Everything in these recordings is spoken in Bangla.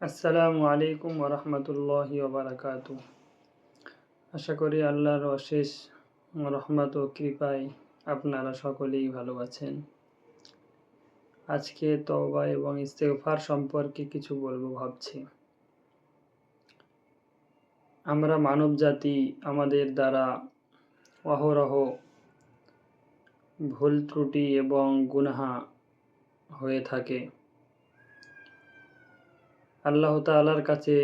আসসালামু আলাইকুম ওরহমতুল্লাহ বারাকাতু আশা করি আল্লাহর অশেষ রহমত ও কৃপায় আপনারা সকলেই ভালো আছেন। আজকে তওবা এবং ইস্তেগফার সম্পর্কে কিছু বলব ভাবছি। আমরা মানব জাতি আমাদের দ্বারা অহরহ ভুল ত্রুটি এবং গুনাহা হয়ে থাকে। আল্লাহ তালার কাছে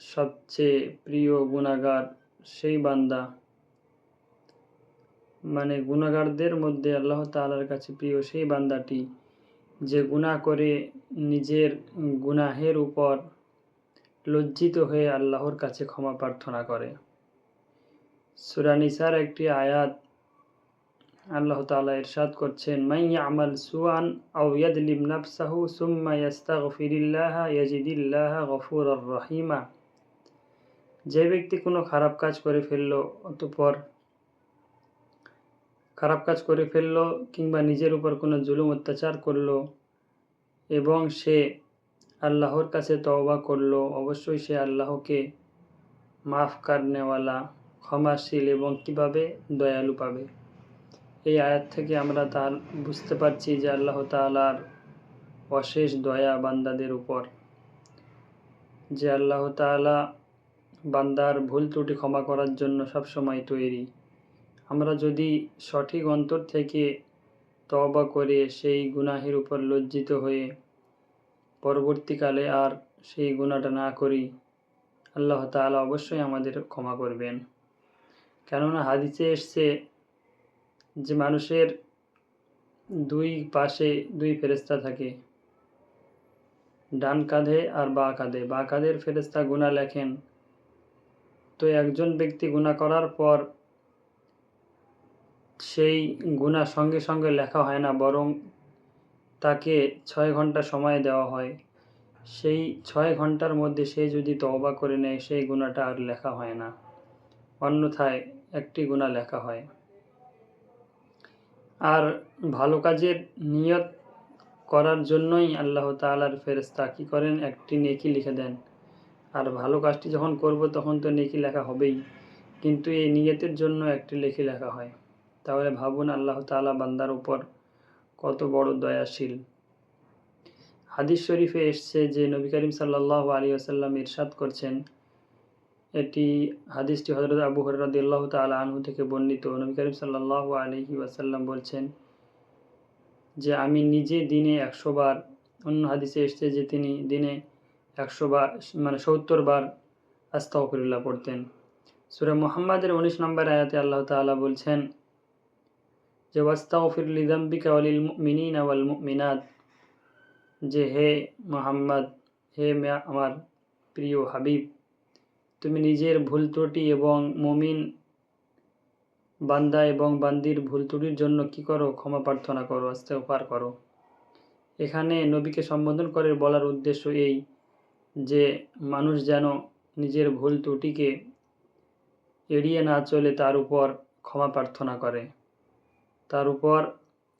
সবচেয়ে প্রিয় গুণাগার সেই বান্দা। মানে গুণাগারদের মধ্যে আল্লাহ তালার কাছে প্রিয় সেই বান্দাটি, যে গুণা করে নিজের গুনাহের উপর লজ্জিত হয়ে আল্লাহর কাছে ক্ষমা প্রার্থনা করে। সুরানিসার একটি আয়াত আল্লাহ তালা ইরশাদ করছেন মাই আমাল সুয়ান আউ নাফসাহু সুম্মা ইয়াস্তাগফিরিল্লাহ ইয়াজিদিল্লাহ গফুর রহিমা। যে ব্যক্তি কোনো খারাপ কাজ করে ফেলল অতপর খারাপ কাজ করে ফেলল কিংবা নিজের উপর কোনো জুলুম অত্যাচার করল এবং সে আল্লাহর কাছে তওবা করল, অবশ্যই সে আল্লাহকে মাফ কারনেওয়ালা, ক্ষমাশীল এবং কীভাবে দয়ালু পাবে। এই আয়াত থেকে আমরা তার বুঝতে পারছি যে আল্লাহ তালার অশেষ দয়া বান্দাদের উপর, যে আল্লাহ তালা বান্দার ভুল ত্রুটি ক্ষমা করার জন্য সবসময় তৈরি। আমরা যদি সঠিক অন্তর থেকে তবা করে সেই গুনাহের উপর লজ্জিত হয়ে পরবর্তীকালে আর সেই গুণাটা না করি, আল্লাহ তালা অবশ্যই আমাদের ক্ষমা করবেন। কেননা হাদিসে এসছে যে মানুষের দুই পাশে দুই ফেরেস্তা থাকে। ডান কাঁধে আর বা কাঁধে। বা কাঁধের ফেরেস্তা গুণা লেখেন, তো একজন ব্যক্তি গুণা করার পর সেই গুণা সঙ্গে সঙ্গে লেখা হয় না, বরং তাকে ছয় ঘণ্টা সময় দেওয়া হয়। সেই ছয় ঘণ্টার মধ্যে সে যদি তওবা করে নেয়, সেই গুণাটা আর লেখা হয় না। অন্যথায় একটি গুণা লেখা হয়। আর ভালো কাজের নিয়ত করার জন্যই আল্লাহ তালার ফেরেস্তা কী করেন? একটি নেকি লিখে দেন। আর ভালো কাজটি যখন করব, তখন তো নেকি লেখা হবেই। কিন্তু এই নিয়তের জন্য একটি লেখি লেখা হয়। তাহলে ভাবুন আল্লাহ তালা বান্দার উপর কত বড় দয়াশীল। হাদিস শরীফে এসছে যে নবী করিম সাল্লাহ আলী আসাল্লাম ইরশাদ করছেন এটি হাদিসটি হজরত আবু হররদুল্লাহ তালা আনহু থেকে বর্ণিত। নবী করিম সাল্লাহ আলহি ওয়াসাল্লাম বলছেন যে, আমি নিজে দিনে একশো বার অন্য হাদিসে এসছে যে, তিনি দিনে একশো বার মানে সত্তর বার আস্তাফিরুল্লাহ পড়তেন। সুরা মোহাম্মদের উনিশ নম্বর আয়াতে আল্লাহ তালা বলছেন, যে ওয়াস্তাফির লিদাম্বিকা আলিল মিনিন আওয়াল মিনাদ যে, হে মোহাম্মদ, হে আমার প্রিয় হাবিব তুমি নিজের ভুল ত্রুটি এবং মমিন বান্দা এবং বান্দির ভুল ত্রুটির জন্য কি করো? ক্ষমা প্রার্থনা করো আস্তে পার করো। এখানে নবীকে সম্বোধন করে বলার উদ্দেশ্য এই যে মানুষ যেন নিজের ভুল ত্রুটিকে এড়িয়ে না চলে, তার উপর ক্ষমা প্রার্থনা করে। তার উপর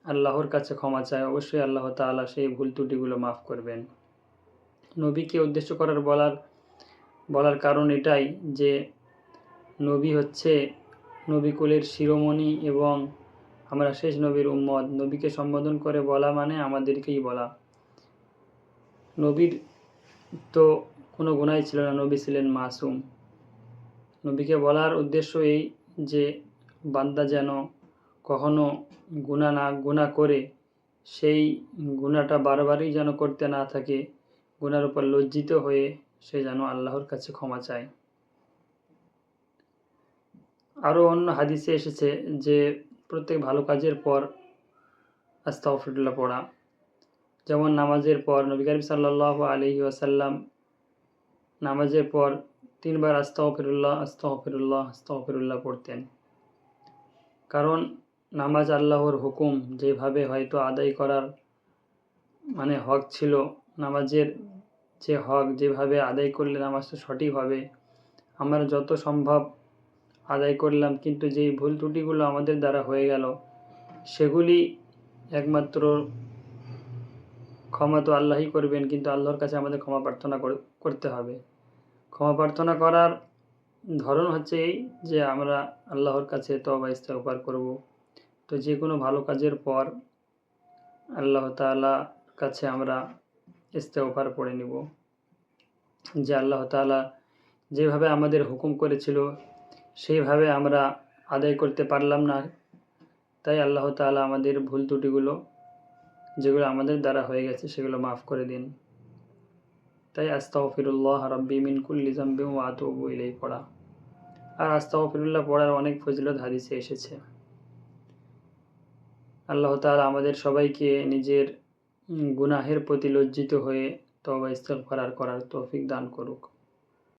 আল্লাহর কাছে ক্ষমা চায়। অবশ্যই আল্লাহ তালা সেই ভুল ত্রুটিগুলো মাফ করবেন। নবীকে উদ্দেশ্য করার বলার বলার কারণ এটাই যে নবী হচ্ছে নবীকুলের শিরোমণি এবং আমরা শেষ নবীর উম্মদ নবীকে সম্বোধন করে বলা মানে আমাদেরকেই বলা। নবীর তো কোনো গুণাই ছিল না, নবী ছিলেন মাসুম। নবীকে বলার উদ্দেশ্য এই যে বান্দা যেন কখনো গুণা না, গুণা করে, সেই গুণাটা বারবারই যেন করতে না থাকে, গুণার উপর লজ্জিত হয়ে সে যেন আল্লাহর কাছে ক্ষমা চায়। আরও অন্য হাদিসে এসেছে যে, প্রত্যেক ভালো কাজের পর আস্তাফিরুল্লাহ পড়া। যেমন নামাজের পর নবী করিম সাল্লাহ আলহি আসাল্লাম নামাজের পর তিনবার আস্তাফিরুল্লাহ আস্তাফিরুল্লাহ আস্তাফিরুল্লাহ পড়তেন। কারণ নামাজ আল্লাহর হুকুম যেভাবে হয়তো আদায় করার মানে হক ছিল, নামাজের যে হক যেভাবে আদায় করলে নামাজটা সঠিক হবে। আমরা যত সম্ভব আদায় করলাম, কিন্তু যেই ভুল ত্রুটিগুলো আমাদের দ্বারা হয়ে গেল, সেগুলি একমাত্র ক্ষমা তো আল্লাহই করবেন, কিন্তু আল্লাহর কাছে আমাদের ক্ষমা প্রার্থনা কর- করতে হবে। ক্ষমা প্রার্থনা করার ধরন হচ্ছে এই যে আমরা আল্লাহর কাছে তবা ইস্তেগফার করব। তো যে কোনো ভালো কাজের পর আল্লাহ তাআলা কাছে আমরা ইস্তেগফার পড়ে নিব। যে আল্লাহ তাআলা যেভাবে আমাদের হুকুম করেছিল, সেইভাবে আমরা আদায় করতে পারলাম না। তাই আল্লাহ তাআলা আমাদের ভুল ত্রুটিগুলো, যেগুলো আমাদের দ্বারা হয়ে গেছে, সেগুলো মাফ করে দিন। তাই আস্তাগফিরুল্লাহ রাব্বি মিন কুল্লি যামবিন ওয়া আতুবু ইলাইহি পড়া। আর আস্তাগফিরুল্লাহ পড়ার অনেক ফজিলত হাদিসে এসেছে। আল্লাহ তাআলা আমাদের সবাইকে নিজের গুনাহের প্রতি লজ্জিত হয়ে তবা ইস্তফার করার তৌফিক দান করুক।